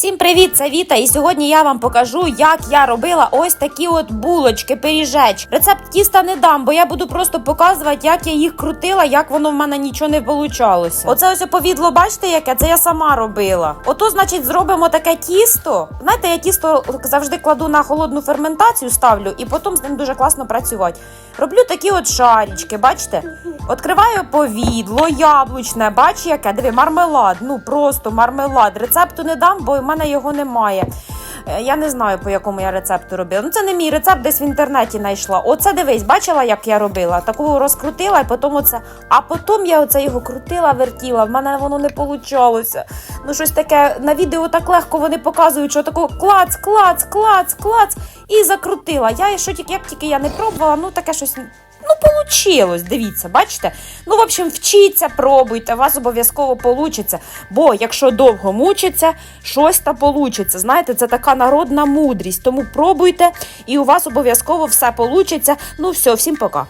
Всім привіт, це Віта, і сьогодні я вам покажу, як я робила ось такі от булочки, пиріжеч. Рецепт тіста не дам, бо я буду просто показувати, як я їх крутила, як воно в мене нічого не получалося. Оце ось повідло, бачите, яке це я сама робила. Ото, значить, зробимо таке тісто. Знаєте, я тісто завжди кладу на холодну ферментацію, ставлю, і потім з ним дуже класно працювати. Роблю такі от шарічки, бачите? Відкриваю повідло, яблучне, бач, яке диви, мармелад. Ну просто мармелад. Рецепту не дам, бо мене його немає. Е, Я не знаю, по якому я рецепту робила. Ну, це не мій рецепт, десь в інтернеті знайшла. Оце дивись, бачила, як я робила? Таку розкрутила і потім оце. А потім я оце його крутила, вертіла. В мене воно не получалося. Ну, щось таке на відео так легко вони показують, що тако клац, клац, клац, клац. І закрутила. Я що тільки як тільки я не пробувала, ну таке щось. Получилось, дивіться, бачите? Ну, в общем, вчіться, пробуйте, у вас обов'язково получиться. Бо якщо довго мучиться, щось та получиться. Знаєте, це така народна мудрість. Тому пробуйте, і у вас обов'язково все получиться. Ну, все, всім пока.